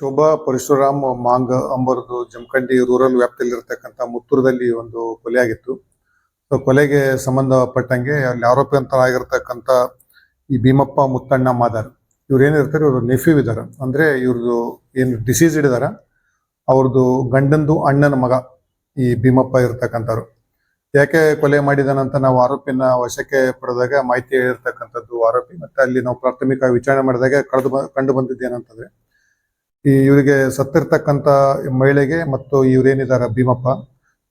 ಶೋಭಾ ಪರಶುರಾಮ್ ಮಾಂಗ್ ಅಂಬರದು ಜಮಖಂಡಿ ರೂರಲ್ ವ್ಯಾಪ್ತಿಯಲ್ಲಿ ವ್ಯಾಪ್ತಿಯಲ್ಲಿರ್ತಕ್ಕಂಥ ಮುತ್ತೂರದಲ್ಲಿ ಒಂದು ಕೊಲೆ ಆಗಿತ್ತು ಸೊ, ಕೊಲೆಗೆ ಸಂಬಂಧಪಟ್ಟಂಗೆ ಅಲ್ಲಿ ಆರೋಪಿ ಅಂತರಾಗಿರ್ತಕ್ಕಂಥ ಈ ಭೀಮಪ್ಪ ಮುತ್ತಣ್ಣ ಮಾದಾರ್, ಇವ್ರು ಏನಿರ್ತಾರೆ ಇವರು ನೆಫ್ಯೂ ಇದಾರೆ. ಅಂದ್ರೆ ಇವ್ರದ್ದು ಏನು ಡಿಸೀಸ್ ಇಡಿದಾರ ಅವ್ರದ್ದು ಗಂಡಂದು ಅಣ್ಣನ ಮಗ ಈ ಭೀಮಪ್ಪ ಇರ್ತಕ್ಕಂಥವ್ರು. ಯಾಕೆ ಕೊಲೆ ಮಾಡಿದಾನಂತ ನಾವು ಆರೋಪಿನ ವಶಕ್ಕೆ ಪಡೆದಾಗ ಮಾಹಿತಿ ಹೇಳಿರ್ತಕ್ಕಂಥದ್ದು ಆರೋಪಿ, ಮತ್ತೆ ಅಲ್ಲಿ ನಾವು ಪ್ರಾಥಮಿಕ ವಿಚಾರಣೆ ಮಾಡಿದಾಗ ಕಳೆದು ಕಂಡು ಬಂದಿದ್ದೇನಂತಂದ್ರೆ ಈ ಇವರಿಗೆ ಸತ್ತಿರ್ತಕ್ಕಂಥ ಮಹಿಳೆಗೆ ಮತ್ತು ಇವರೇನಿದ್ದಾರೆ ಭೀಮಪ್ಪ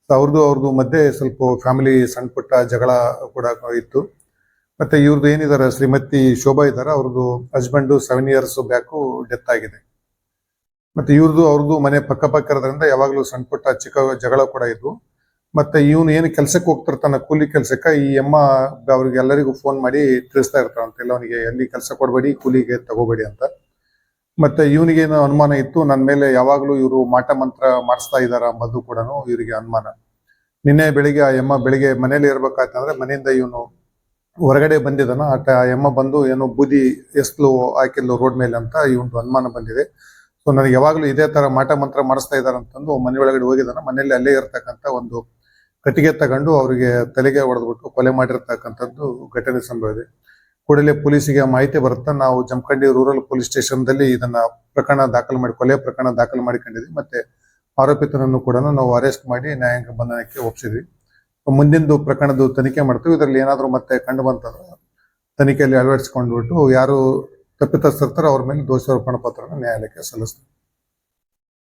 ಅವ್ರದ್ದು ಅವ್ರದ್ದು ಮಧ್ಯೆ ಸ್ವಲ್ಪ ಫ್ಯಾಮಿಲಿ ಸಣ್ಣ ಪುಟ್ಟ ಜಗಳ ಕೂಡ ಇತ್ತು. ಮತ್ತೆ ಇವ್ರದ್ದು ಏನಿದ್ದಾರೆ, ಶ್ರೀಮತಿ ಶೋಭಾ ಇದ್ದಾರೆ ಅವ್ರದ್ದು husband seven years back death ಆಗಿದೆ. ಮತ್ತೆ ಇವ್ರದ್ದು ಅವ್ರದ್ದು ಮನೆ ಪಕ್ಕ ಪಕ್ಕ ಇರೋದ್ರಿಂದ ಯಾವಾಗಲೂ ಸಣ್ಣ ಪುಟ್ಟ ಚಿಕ್ಕ ಜಗಳ ಕೂಡ ಇದ್ವು. ಮತ್ತೆ ಇವನು ಏನು ಕೆಲಸಕ್ಕೆ ಹೋಗ್ತಿರ್ತಾನ ಕೂಲಿ ಕೆಲಸಕ್ಕೆ, ಈ ಅಮ್ಮ ಅವ್ರಿಗೆ ಎಲ್ಲರಿಗೂ ಫೋನ್ ಮಾಡಿ ತಿಳಿಸ್ತಾ ಇರ್ತಾರಂತೆ ಅವನಿಗೆ ಎಲ್ಲಿ ಕೆಲಸ ಕೊಡಬೇಡಿ, ಕೂಲಿಗೆ ತಗೋಬೇಡಿ ಅಂತ. ಮತ್ತೆ ಇವನಿಗೇನು ಅನುಮಾನ ಇತ್ತು ನನ್ನ ಮೇಲೆ ಯಾವಾಗಲೂ ಇವರು ಮಾಟ ಮಂತ್ರ ಮಾಡಿಸ್ತಾ ಇದಾರ ಅಂಬುದು ಕೂಡ ಇವರಿಗೆ ಅನುಮಾನ. ನಿನ್ನೆ ಬೆಳಿಗ್ಗೆ ಆ ಯಮ್ಮ ಬೆಳಿಗ್ಗೆ ಮನೇಲಿ ಇರ್ಬೇಕಾಯ್ತಂದ್ರೆ ಮನೆಯಿಂದ ಇವನು ಹೊರಗಡೆ ಬಂದಿದ್ದಾನ. ಆ ಟ- ಆ ಯಮ್ಮ ಬಂದು ಏನೋ ಬೂದಿ ಎಸ್ಲು ಹಾಕಿದ್ಲು ರೋಡ್ ಮೇಲೆ ಅಂತ ಇವನು ಅನುಮಾನ ಬಂದಿದೆ. ಸೊ ನನಗೆ ಯಾವಾಗಲೂ ಇದೇ ತರ ಮಾಟ ಮಂತ್ರ ಮಾಡಿಸ್ತಾ ಇದ್ದಾರೆ ಅಂತಂದು ಮನೆ ಒಳಗಡೆ ಹೋಗಿದ್ದಾನ. ಮನೆಯಲ್ಲಿ ಅಲ್ಲೇ ಇರ್ತಕ್ಕಂಥ ಒಂದು ಕಟ್ಟಿಗೆ ತಗೊಂಡು ಅವರಿಗೆ ತಲೆಗೆ ಹೊಡೆದ್ಬಿಟ್ಟು ಕೊಲೆ ಮಾಡಿರ್ತಕ್ಕಂಥದ್ದು ಘಟನೆ ಸಂಭವಿದೆ ಕೂಡಲೇ ಪೊಲೀಸಿಗೆ ಮಾಹಿತಿ ಬರುತ್ತಾ ನಾವು ಜಮಖಂಡಿ ರೂರಲ್ ಪೊಲೀಸ್ ಸ್ಟೇಷನ್ ದಲ್ಲಿ ಇದನ್ನ ಪ್ರಕರಣ ದಾಖಲು ಮಾಡಿ, ಕೊಲೆ ಪ್ರಕರಣ ದಾಖಲು ಮಾಡಿಕೊಂಡಿದ್ವಿ ಮತ್ತೆ ಆರೋಪಿತನನ್ನು ಕೂಡ ನಾವು ಅರೆಸ್ಟ್ ಮಾಡಿ ನ್ಯಾಯಾಂಗ ಬಂಧನಕ್ಕೆ ಒಪ್ಪಿಸಿದ್ವಿ ಮುಂದಿನದು ಪ್ರಕರಣದ ತನಿಖೆ ಮಾಡ್ತೀವಿ. ಇದರಲ್ಲಿ ಏನಾದರೂ ಮತ್ತೆ ಕಂಡು ಬಂತಂದ್ರೆ ತನಿಖೆಯಲ್ಲಿ ಅಳವಡಿಸಿಕೊಂಡ್ಬಿಟ್ಟು ಯಾರು ತಪ್ಪಿತಸ್ಥರ್ತಾರೋ ಅವ್ರ ಮೇಲೆ ದೋಷಾರೋಪಣ ಪತ್ರನ ನ್ಯಾಯಾಲಯಕ್ಕೆ ಸಲ್ಲಿಸ್ತೀವಿ.